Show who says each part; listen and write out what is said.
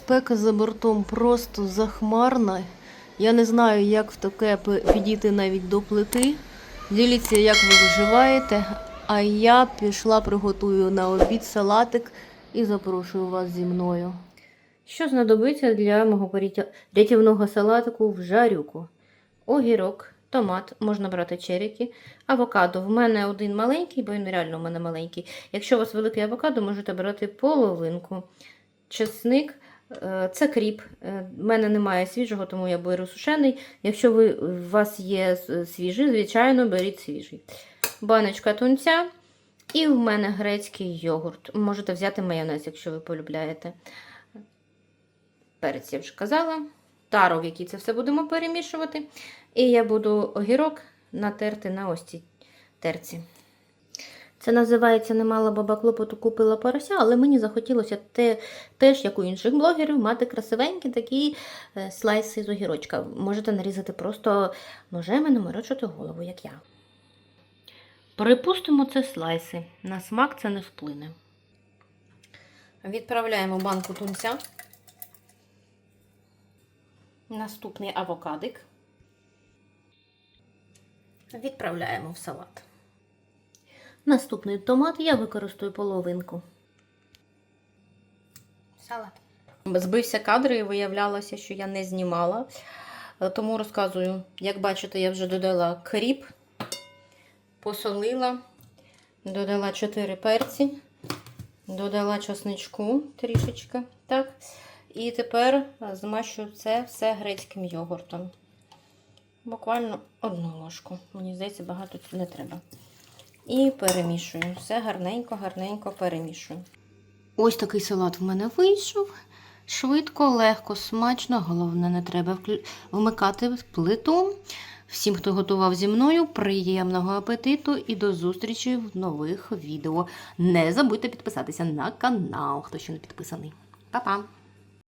Speaker 1: Спека за бортом просто захмарна. Я не знаю, як в таке підійти навіть до плити. Діліться, як ви виживаєте. А я пішла приготую на обід салатик і запрошую вас зі мною. Що знадобиться для мого рятівного салатику в жарюку? Огірок, томат, можна брати черіки, авокадо. В мене один маленький, бо він реально в мене маленький. Якщо у вас великий авокадо, можете брати половинку. Чесник, це кріп. Е, В мене немає свіжого, тому я беру сушений. Якщо ви, у вас є свіжий, звичайно, беріть свіжий. Баночка тунця. І в мене грецький йогурт. Можете взяти майонез, якщо ви полюбляєте. Перець я вже казала. Таро, в якій це все будемо перемішувати. І я буду огірок натерти на ось цій терці. Це називається не мала баба клопоту купила порося, але мені захотілося те, теж, як у інших блогерів, мати красивенькі такі е, слайси з огірочка. Можете нарізати просто ножем і наморочити голову, як я. Припустимо, це слайси. На смак це не вплине. Відправляємо банку тунця. Наступний авокадик. Відправляємо в салат. Наступний томат я використаю половинку. Салат. Збився кадр і виявлялося, що я не знімала. Е, Тому розказую, як бачите, я вже додала кріп, посолила, додала 4 перці, додала чесничку трішечки. Так. І тепер змащу це все грецьким йогуртом. Буквально одну ложку. Мені здається, багато не треба. І перемішую. Все гарненько, гарненько перемішую. Ось такий салат в мене вийшов. Швидко, легко, смачно. Головне, не треба вмикати плиту. Всім, хто готував зі мною, приємного апетиту і до зустрічі в нових відео. Не забудьте підписатися на канал, хто ще не підписаний. Па-па!